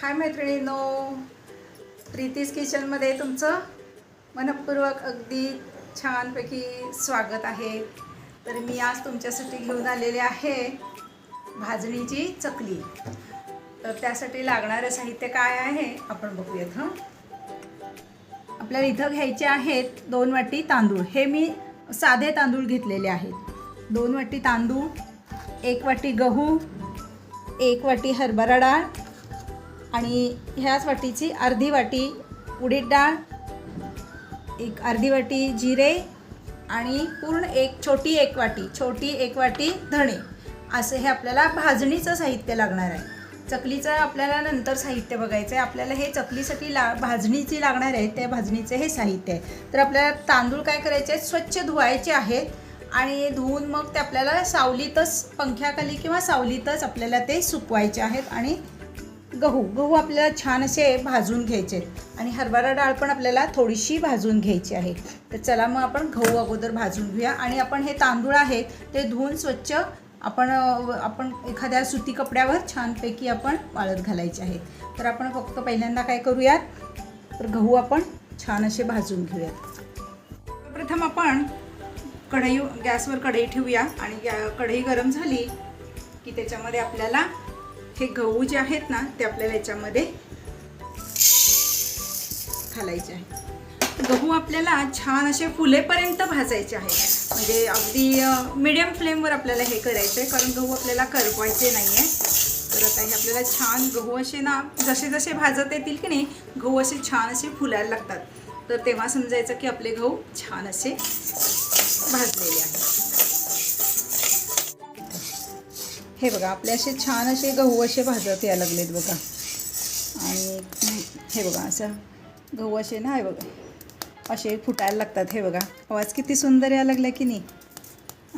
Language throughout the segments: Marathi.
हाय मैत्रिणीनो प्रीतीज किचनमध्ये तुमचं मनपूर्वक अगदी छानपैकी स्वागत आहे. तर मी आज तुमच्यासाठी घेऊन आलेले आहे भाजणीची चकली. तर त्यासाठी लागणारं साहित्य काय आहे आपण बघूयात हां? आपल्याला इथं घ्यायचे आहेत दोन वाटी तांदूळ. हे मी साधे तांदूळ घेतलेले आहेत. दोन वाटी तांदूळ एक वाटी गहू एक वाटी हरभरा डाळ आणि ह्याच वाटीची अर्धी वाटी उडीद डाळ एक अर्धी वाटी जिरे आणि पूर्ण एक छोटी एक वाटी छोटी एक वाटी धणे. असं हे आपल्याला भाजणीचं साहित्य लागणार आहे. चकलीचं आपल्याला नंतर साहित्य बघायचं आहे. आपल्याला हे चकलीसाठी ला भाजणीची लागणार आहे त्या भाजणीचं हे साहित्य आहे. तर आपल्याला तांदूळ काय करायचे आहेत? स्वच्छ धुवायचे आहेत आणि धुवून मग ते आपल्याला सावलीतच पंख्याखाली किंवा सावलीतच आपल्याला ते सुकवायचे आहेत आणि गहू गहू आपल्याला छान असे भाजून घ्यायचे आहेत. आणि हरभरा डाळ पण आपल्याला थोडीशी भाजून घ्यायची आहे. तर चला मग आपण गहू अगोदर भाजून घेऊया. आणि आपण हे तांदूळ आहेत ते धुवून स्वच्छ आपण आपण एखाद्या सुती कपड्यावर छानपैकी आपण वाळत घालायचे आहेत. तर आपण फक्त पहिल्यांदा काय करूयात? तर गहू आपण छान असे भाजून घेऊयात. प्रथम आपण कढई गॅसवर कढई ठेवूया. आणि गॅ कढई गरम झाली की त्याच्यामध्ये आपल्याला हे गहू जे आहेत ना ते आपल्याला याच्यामध्ये घालायचे आहे. गहू आपल्याला छान असे फुलेपर्यंत भाजायचे आहे. म्हणजे अगदी मिडियम फ्लेमवर आपल्याला हे करायचं आहे कारण गहू आपल्याला करवायचे नाही आहे तर आता हे आपल्याला छान गहू असे ना जसे जसे भाजत येतील की नाही गहू असे छान असे फुलायला लागतात. तर तेव्हा समजायचं की आपले गहू छान असे भाजलेले आहेत. हे बघा आपले असे छान असे गहू असे भाजत यायला लागलेत बघा. आणि हे बघा असं गहू असे ना हे बघा असे फुटायला लागतात हे बघा. आवाज किती सुंदर यायला लागला की नाही?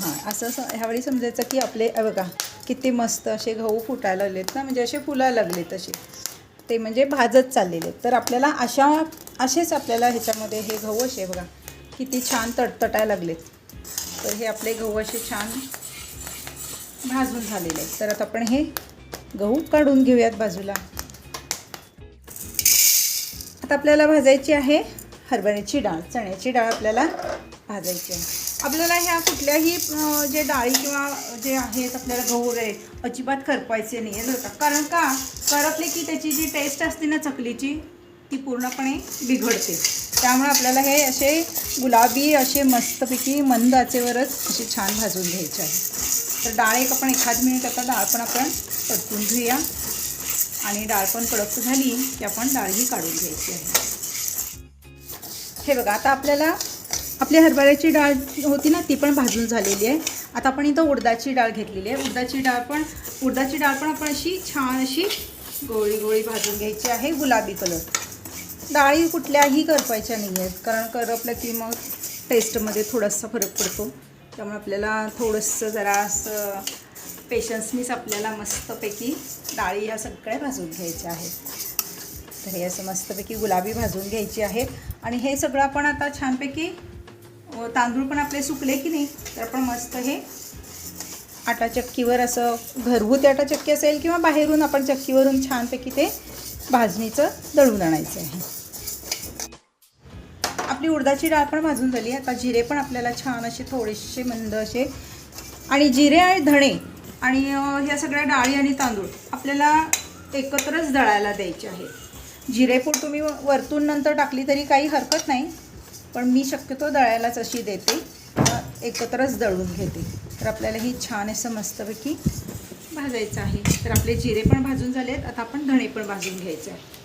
हां असं स ह्यावेळी समजायचं की आपले बघा किती मस्त असे गहू फुटायला लागलेत ना म्हणजे असे फुलायला लागलेत असे. ते म्हणजे भाजत चाललेले आहेत. तर आपल्याला अशा असेच आपल्याला ह्याच्यामध्ये हे गहू असे बघा किती छान तटतटायला लागलेत. तर हे आपले गहू असे छान भाजून झालेले आहेत तर आता आपण हे गहू काढून घेऊयात बाजूला. आता आपल्याला भाजायची आहे हरभऱ्याची डाळ. चण्याची डाळ आपल्याला भाजायची आहे. आपल्याला ह्या कुठल्याही जे डाळी किंवा जे आहेत आपल्याला गहू वगैरे अजिबात करपायचे नाही आहे का. कारण का? करपले की त्याची जी टेस्ट असते ना चकलीची ती पूर्णपणे बिघडते. त्यामुळे आपल्याला हे असे गुलाबी असे मस्तपैकी मंद आचेवरच असे छान भाजून घ्यायचे आहे. तर डाळ एक आपण एखाद मिनिट आता डाळ पण आपण परतून घेऊया. आणि डाळ पण कडक झाली की आपण डाळही काढून घ्यायची आहे. हे बघा आता आपल्याला आपली हरभऱ्याची डाळ होती ना ती पण भाजून झालेली आहे. आता आपण इथं उडदाची डाळ घेतलेली आहे. उडदाची डाळ पण उडदाची डाळ पण आपण अशी छान अशी गोळी गोळी भाजून घ्यायची आहे गुलाबी कलर. डाळी कुठल्याही करपायच्या नाही आहेत कारण करपल्या की मग टेस्टमध्ये थोडासा फरक पडतो. त्यामुळे आपल्याला थोडंसं जरा असं पेशन्सनीच आपल्याला मस्तपैकी डाळी ह्या सगळ्या भाजून घ्यायच्या आहेत. तर हे असं मस्तपैकी गुलाबी भाजून घ्यायची आहेत. आणि हे सगळं आपण आता छानपैकी तांदूळ पण आपले सुकले की नाही तर आपण मस्त हे आटा चक्कीवर असं घरगुती आटा चक्की असेल किंवा बाहेरून आपण चक्कीवरून छानपैकी ते भाजणीचं दळून आणायचं आहे. आपली उडदाची डाळ पण भाजून झाली आता जिरे पण आपल्याला छान असे थोडेसे मंद असे. आणि जिरे आणि धणे आणि ह्या सगळ्या डाळी आणि तांदूळ आपल्याला एकत्रच दळायला द्यायचे आहे जिरेपूड तुम्ही व- वरतून नंतर टाकली तरी काही हरकत नाही. पण मी शक्यतो दळायलाच अशी देते. एकत्रच दळून घेते. तर आपल्याला ही छान असं मस्तपैकी भाजायचं आहे. तर आपले जिरे पण भाजून झालेत. आता आपण धणे पण भाजून घ्यायचे आहे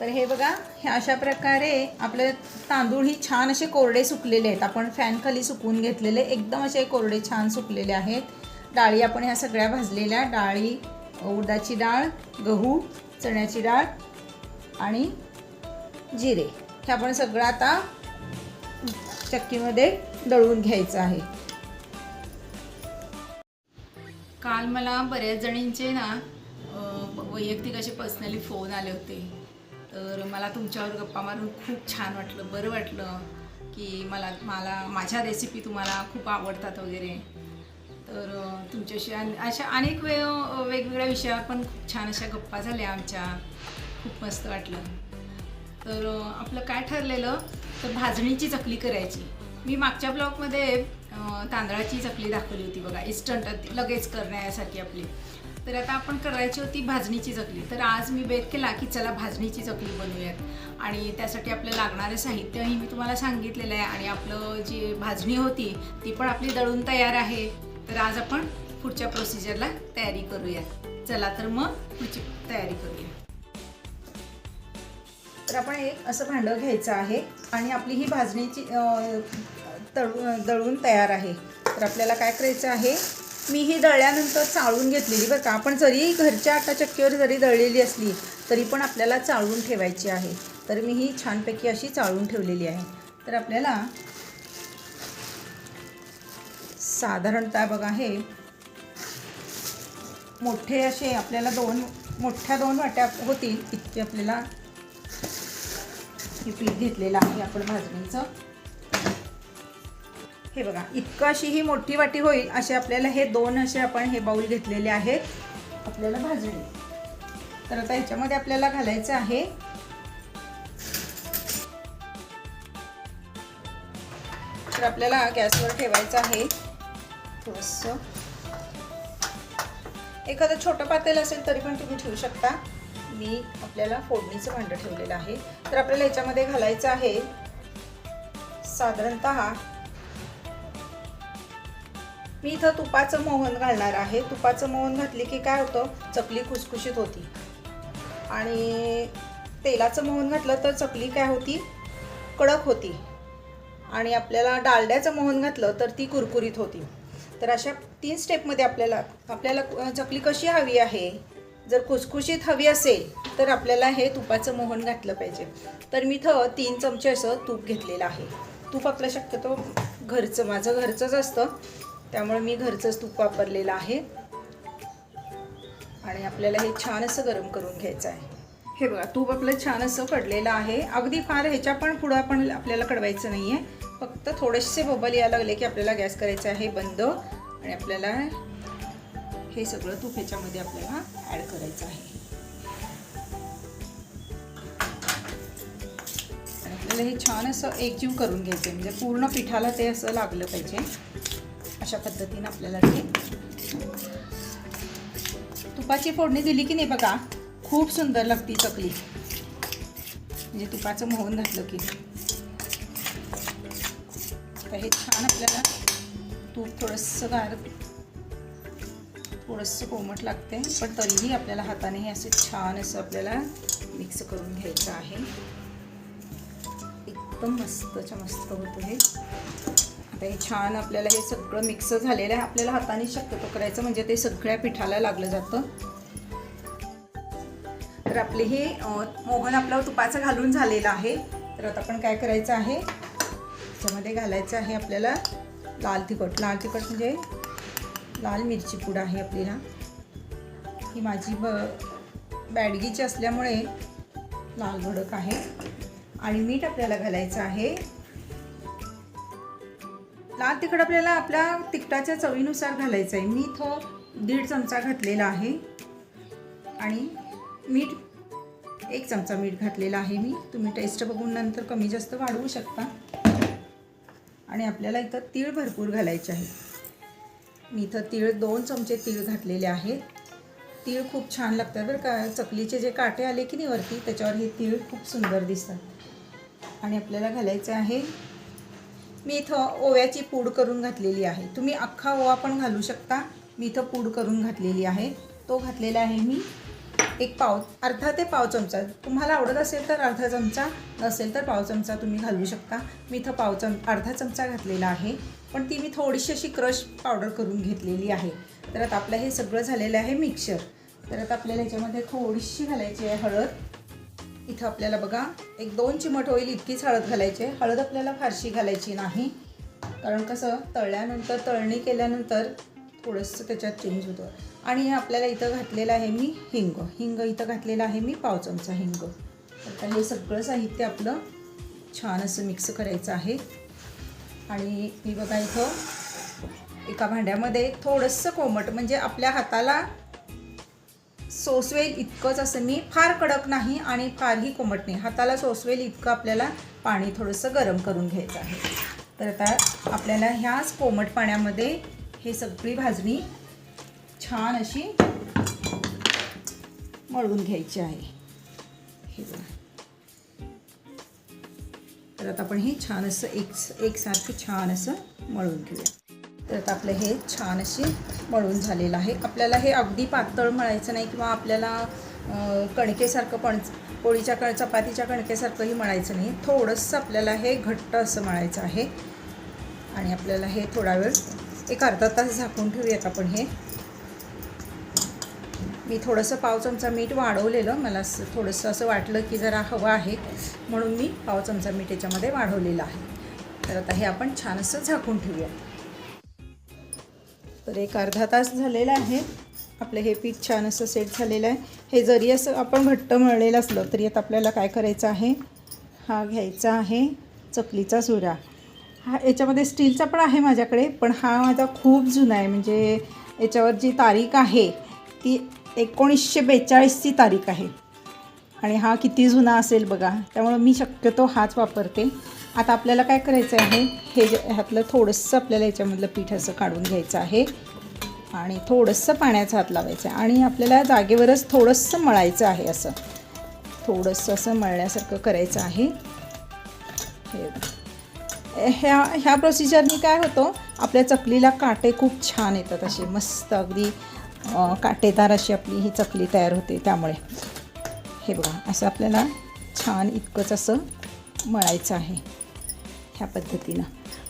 तर हे बघा हे अशा प्रकारे आपले तांदूळ ही छान असे कोरडे सुकलेले आहेत. आपण फॅनखाली सुकून सुकवून घेतलेले एकदम असे कोरडे छान सुकलेले आहेत. डाळी आपण ह्या सगळ्या भाजलेल्या डाळी उडदाची डाळ गहू चण्याची डाळ आणि जिरे. हे आपण सगळं आता चक्कीमध्ये दळून घ्यायचं आहे. काल मला बऱ्याच जणींचे ना वैयक्तिक असे पर्सनली फोन आले होते. तर मला तुमच्यावर गप्पा मारून खूप छान वाटलं बरं वाटलं की मला मला माझ्या रेसिपी तुम्हाला खूप आवडतात वगैरे. तर तुमच्याशी अशा अनेक वे वेगवेगळ्या विषयावर पण खूप छान अशा गप्पा झाल्या आमच्या. खूप मस्त वाटलं. तर आपलं काय ठरलेलं? तर भाजणीची चकली करायची. मी मागच्या ब्लॉगमध्ये तांदळाची चकली दाखवली होती बघा इस्टंट लगेच करण्यासाठी आपली. तर आता आपण करायची होती भाजणीची चकली. तर आज मी बेत केला की चला भाजणीची चकली बनवूयात. आणि त्यासाठी आपलं लागणारं साहित्यही मी तुम्हाला सांगितलेलं आहे आणि आपलं जी भाजणी होती ती पण आपली दळून तयार आहे. तर आज आपण पुढच्या प्रोसिजरला तयारी करूयात. चला तर मग पुढची तयारी करूया. तर आपण एक असं भांडं घ्यायचं आहे आणि आपली ही भाजणीची तळू दळून तयार आहे. तर आपल्याला काय करायचं आहे? मी ही दळल्यानंतर चाळून घेतलेली बरं का. आपण जरी घरच्या आटा चक्कीवर जरी दळलेली असली तरी पण आपल्याला चाळून ठेवायची आहे. तर मी ही छानपैकी अशी चाळून ठेवलेली आहे. तर आपल्याला साधारणतः बघा हे मोठे असे आपल्याला दोन मोठ्या दोन वाट्या होतील इतके आपल्याला हे पीठ घेतलेलं आहे आपण भाजणीचं. हे बघा इतकं अशी ही मोठी वाटी होईल असे आपल्याला हे दोन असे आपण हे बाऊल घेतलेले आहेत. आपल्याला भाजणी तर आता ह्याच्यामध्ये आपल्याला घालायचं आहे. तर आपल्याला गॅसवर ठेवायचं आहे. थोडंसं. एखादं छोटं पातेल असेल तरी पण तुम्ही ठेवू शकता. मी आपल्याला फोडणीचं भांडं ठेवलेलं आहे. तर आपल्याला ह्याच्यामध्ये घालायचं आहे साधारणत मी इथं तुपाचं मोहन घालणार आहे. तुपाचं मोहन घातली की काय होतं? चकली खुसखुशीत होती. आणि तेलाचं मोहन घातलं तर चकली काय होती? कडक होती. आणि आपल्याला डालड्याचं मोहन घातलं तर ती कुरकुरीत होती. तर अशा तीन स्टेपमध्ये आपल्याला आपल्याला चकली कशी हवी आहे? जर खुसखुशीत हवी असेल तर आपल्याला हे तुपाचं मोहन घातलं पाहिजे. तर मी इथं तीन चमचे असं तूप घेतलेलं आहे. तूप आपलं शक्यतो घरचं माझं घरचंच असतं. त्यामुळे मी घरचंच तूप वापरलेलं आहे. आणि आपल्याला हे छान असं गरम करून घ्यायचं आहे. हे बघा तूप आपलं छान असं कडलेलं आहे. अगदी फार ह्याच्या पण पुढं आपण आपल्याला कडवायचं नाही आहे फक्त थोडेसे बबल यायला लागले की आपल्याला गॅस करायचा आहे बंद. आणि आपल्याला हे सगळं तूप ह्याच्यामध्ये आपल्याला ॲड करायचं आहे. आणि आपल्याला हे छान असं एकजीव करून घ्यायचं आहे म्हणजे पूर्ण पिठाला ते असं लागलं पाहिजे. अशा पद्धतीनं आपल्याला ते तुपाची फोडणी दिली की नाही बघा खूप सुंदर लागती चकली. म्हणजे तुपाचं मोहन घातलं की. तर हे छान आपल्याला तूप थोडंसं गार थोडंसं कोमट लागते पण तरीही आपल्याला हाताने हे असं छान असं आपल्याला मिक्स करून घ्यायचं आहे. एकदम मस्तच्या मस्त होतं हे. आता हे छान आपल्याला हे सगळं मिक्स झालेलं आहे. आपल्याला हाताने शक्यतो करायचं म्हणजे ते सगळ्या पिठाला लागलं जातं. तर आपले हे मोहन आपलं तुपाचं घालून झालेलं आहे. तर आता आपण काय करायचं आहे? त्याच्यामध्ये घालायचं आहे आपल्याला लाल तिखट. लाल तिखट म्हणजे लाल मिरची पूड आहे आपल्याला. ही माझी ब बॅडगीची असल्यामुळे लाल भडक आहे. आणि मीठ आपल्याला घालायचं आहे. लाल तिखट आपल्याला आपल्या तिखटाच्या चवीनुसार घालायचं आहे. मी तो दीड चमचा घातलेला आहे. आणि मीठ एक चमचा मीठ घातलेला आहे मी. तुम्ही टेस्ट बघून नंतर कमी जास्त वाढवू शकता. आणि आपल्याला इथं तीळ भरपूर घालायचे आहे. मी इथं तीळ दोन चमचे तीळ घातलेले आहेत. तीळ खूप छान लागतात बरं का. चकलीचे जे काटे आले की नाही वरती त्याच्यावर हे तीळ खूप सुंदर दिसतात. आणि आपल्याला घालायचं आहे मी इथं ओव्याची पूड करून घातलेली आहे. तुम्ही अख्खा ओवा पण घालू शकता. मी इथं पूड करून घातलेली आहे. तो घातलेला आहे मी एक पाव अर्धा ते पाव चमचा. तुम्हाला आवडत असेल तर अर्धा चमचा नसेल तर पाव चमचा तुम्ही घालू शकता. मी इथं पाव चम अर्धा चमचा घातलेला आहे. पण ती मी थोडीशी अशी क्रश पावडर करून घेतलेली आहे. तर आता आपलं हे सगळं झालेलं आहे मिक्सर. तर आता आपल्याला ह्याच्यामध्ये थोडीशी घालायची आहे हळद. इथं आपल्याला बघा एक दोन चिमट होईल इतकीच हळद घालायची आहे. हळद आपल्याला फारशी घालायची नाही. कारण कसं तळल्यानंतर तळणी केल्यानंतर थोडंसं त्याच्यात चेंज होतं. आणि आपल्याला इथं घातलेलं आहे मी हिंग. हिंग इथं घातलेलं आहे मी पाव चमचा हिंग. आता हे सगळं साहित्य आपलं छान असं मिक्स करायचं आहे. आणि मी बघा इथं एका भांड्यामध्ये थोडंसं कोमट म्हणजे आपल्या हाताला सोसवेल इतकंच असं मी फार कडक नाही आणि फारही कोमट नाही. हाताला सोसवेल इतकं आपल्याला पाणी थोडंसं गरम करून घ्यायचं आहे. तर आता आपल्याला ह्याच कोमट पाण्यामध्ये हे सगळी भाजणी छान अशी मळून घ्यायची आहे. हे तर आता आपण हे छान असं एक एकसारखं छान असं मळून घेऊया. तर आपलं हे छान अशी मळून झालेलं आहे. आपल्याला हे अगदी पातळ मळायचं नाही किंवा आपल्याला कणकेसारखं पण पोळीच्या कण चपातीच्या कणकेसारखंही मळायचं नाही. थोडंसं आपल्याला हे घट्ट असं मळायचं आहे. आणि आपल्याला हे थोडा वेळ एक अर्धा तास झाकून ठेवूयात आपण हे. मी थोडंसं पाव चमचा मीठ वाढवलेलं. मला असं थोडंसं असं वाटलं की जरा हवं आहे. म्हणून मी पाव चमचा मीठ याच्यामध्ये वाढवलेलं आहे. तर आता हे आपण छान असं झाकून ठेवूया तर एक अर्धा तास झालेला आहे. आपलं हे पीठ छान असं सेट झालेलं आहे. हे जरी असं आपण घट्ट मळलेलं असलं तरी आता आपल्याला काय करायचं आहे? हा घ्यायचा आहे चकलीचा सुरा हा याच्यामध्ये स्टीलचा पण आहे माझ्याकडे पण हा माझा खूप जुना आहे. म्हणजे याच्यावर जी तारीख आहे ती एकोणीसशे बेचाळीसची तारीख आहे. आणि हा किती जुना असेल बघा. त्यामुळं मी शक्यतो हाच वापरते. आता आपल्याला काय करायचं आहे? हे जे ह्यातलं थोडंसं आपल्याला याच्यामधलं पीठ असं काढून घ्यायचं आहे. आणि थोडंसं पाण्याचा हात लावायचं आहे. आणि आपल्याला जागेवरच थोडंसं मळायचं आहे असं. थोडंसं असं मळण्यासारखं करायचं आहे. हे ह्या ह्या प्रोसिजरनी काय होतं? आपल्या चकलीला काटे खूप छान येतात असे. मस्त अगदी काटेदार अशी आपली ही चकली तयार होते त्यामुळे. हे बघा असं आपल्याला छान इतकंच असं मळायचं आहे. ह्या पद्धतीनं.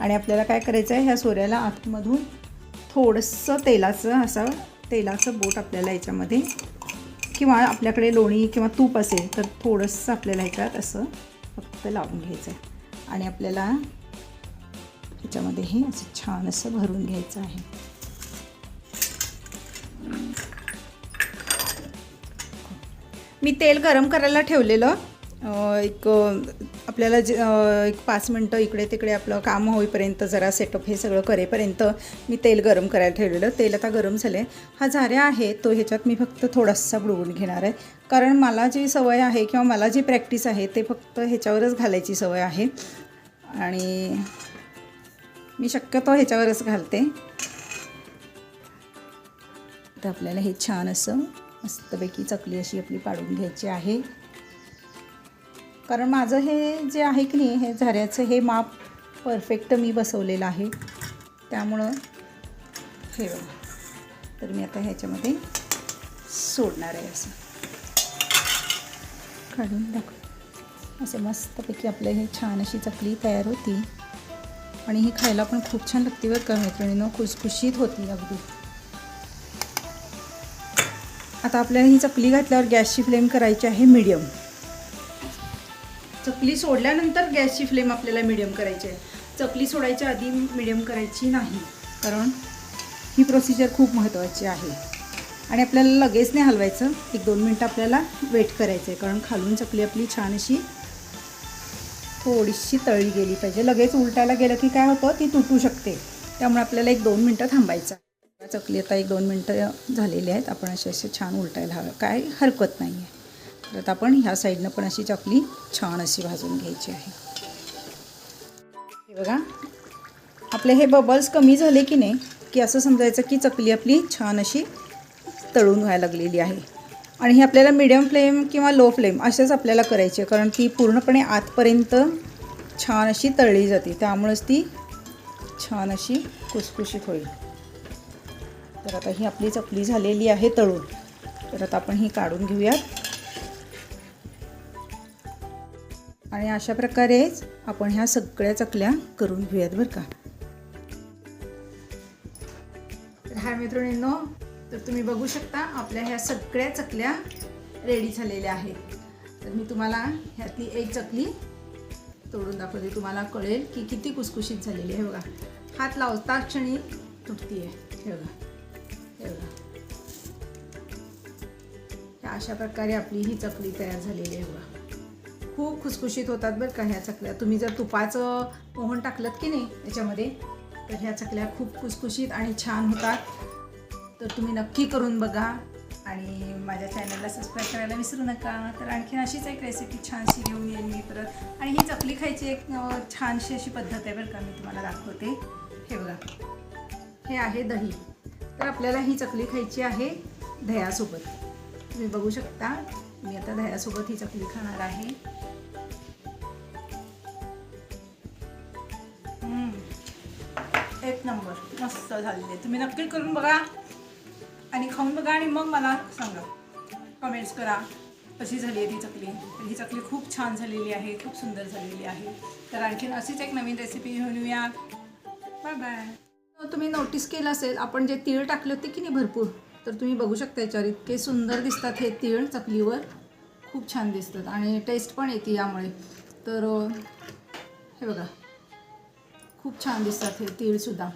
आणि आपल्याला काय करायचं आहे ह्या सोऱ्याला आतमधून थोडंसं तेलाचं असं तेलाचं बोट आपल्याला याच्यामध्ये किंवा आपल्याकडे लोणी किंवा तूप असेल तर थोडंसं आपल्याला ह्याच्यात असं फक्त लावून घ्यायचं आहे. आणि आपल्याला ह्याच्यामध्ये हे असं छान असं भरून घ्यायचं आहे. मी तेल गरम करायला ठेवलेलं. एक आपल्याला जे एक पाच मिनटं इकडे तिकडे आपलं काम होईपर्यंत जरा सेटअप हे सगळं करेपर्यंत मी तेल गरम करायला ठेवलेलं. तेल आता गरम झालं आहे हा झाऱ्या आहे तो ह्याच्यात मी फक्त थोडासा बुडवून घेणार आहे. कारण मला जी सवय आहे किंवा मला जी प्रॅक्टिस आहे ते फक्त ह्याच्यावरच घालायची सवय आहे. आणि मी शक्यतो ह्याच्यावरच घालते. तर आपल्याला हे छान असं मस्तपैकी चकली अशी आपली पाडून घ्यायची आहे. कारण माझं हे जे आहे की नाही हे झऱ्याचं हे माप परफेक्ट मी बसवलेलं आहे. त्यामुळं हे बघा. तर मी आता ह्याच्यामध्ये सोडणार आहे असं. काढून दाखव. असं मस्तपैकी आपलं हे छान अशी चकली तयार होती. आणि ही खायला पण खूप छान लागते बरं का मैत्रिणीनं. खुसखुशीत होती अगदी. आता आपल्याला ही चकली घातल्यावर गॅसची फ्लेम करायची आहे मीडियम. चकली सोडल्यानंतर गॅसची फ्लेम आपल्याला मिडियम करायची आहे. चकली सोडायच्या आधी मिडियम करायची नाही. कारण ही प्रोसिजर खूप महत्त्वाची आहे. आणि आपल्याला लगेच नाही हलवायचं. एक दोन मिनटं आपल्याला वेट करायचं आहे कारण खालून चकली आपली छान अशी थोडीशी तळी गेली पाहिजे. लगेच उलटायला गेलं की काय होतं? ती तुटू शकते. त्यामुळे आपल्याला एक दोन मिनटं थांबायचं चकली आता एक दोन मिनटं झालेली आहेत. आपण असे असे छान उलटायला हवं. काय हरकत नाही आहे तर आता आपण ह्या साईडनं पण अशी चकली छान अशी भाजून घ्यायची आहे. हे बघा. आपले हे बबल्स कमी झाले की नाही की असं समजायचं की चकली आपली छान अशी तळून व्हायला लागलेली आहे. आणि ही आपल्याला मिडियम फ्लेम किंवा लो फ्लेम असेच आपल्याला करायची आहे कारण ती पूर्णपणे आतपर्यंत छान अशी तळली जाते. त्यामुळेच ती छान अशी कुसकुशीत होईल. तर आता ही आपली चकली झालेली आहे तळून. तर आता आपण ही काढून घेऊयात. आणि अशा प्रकारेच आपण ह्या सगळ्या चकल्या करून घेऊयात बरं का. तर ह्या तर तुम्ही बघू शकता आपल्या ह्या सगळ्या चकल्या रेडी झालेल्या आहेत. तर मी तुम्हाला ह्यातली एक चकली तोडून दाखवते. तुम्हाला कळेल की किती कुसकुशीत झालेली आहे. बघा हात लावता क्षणी तुटती आहे हे बघा हे बघा. ह्या अशा प्रकारे आपली ही चकली तयार झालेली आहे. बघा. खूप खुसखुशीत होतात बरं का ह्या चकल्या. तुम्ही जर तुपाचं मोहन टाकलं की नाही याच्यामध्ये तर ह्या चकल्या खूप खुसखुशीत आणि छान होतात. तर तुम्ही नक्की करून बघा आणि माझ्या चॅनलला सबस्क्राईब करायला विसरू नका. तर आणखीन अशीच एक रेसिपी छानशी घेऊन येईन मी परत. आणि ही चकली खायची एक छानशी अशी पद्धत आहे बरं का मी तुम्हाला दाखवते. हे बघा. हे आहे दही. तर आपल्याला ही चकली खायची आहे दह्यासोबत. तुम्ही बघू शकता. मी आता दह्यासोबत ही चकली खाणार आहे. एक नंबर मस्त झालेले. आहे तुम्ही नक्की करून बघा. आणि खाऊन बघा आणि मग मला सांगा. कमेंट्स करा. कशी झाली आहे ती चकली? तर ही चकली खूप छान झालेली आहे खूप सुंदर झालेली आहे. तर आणखीन अशीच एक नवीन रेसिपी घेऊन येऊया. बाय बाय तुम्ही नोटीस केलं असेल आपण जे तीळ टाकले होते की नाही भरपूर? तर तुम्ही बघू शकता याच्यावर इतके सुंदर दिसतात हे तीळ चकलीवर. खूप छान दिसतात आणि टेस्ट पण येते यामुळे. तर हे बघा. खूप छान दिसतात हे तीळसुद्धा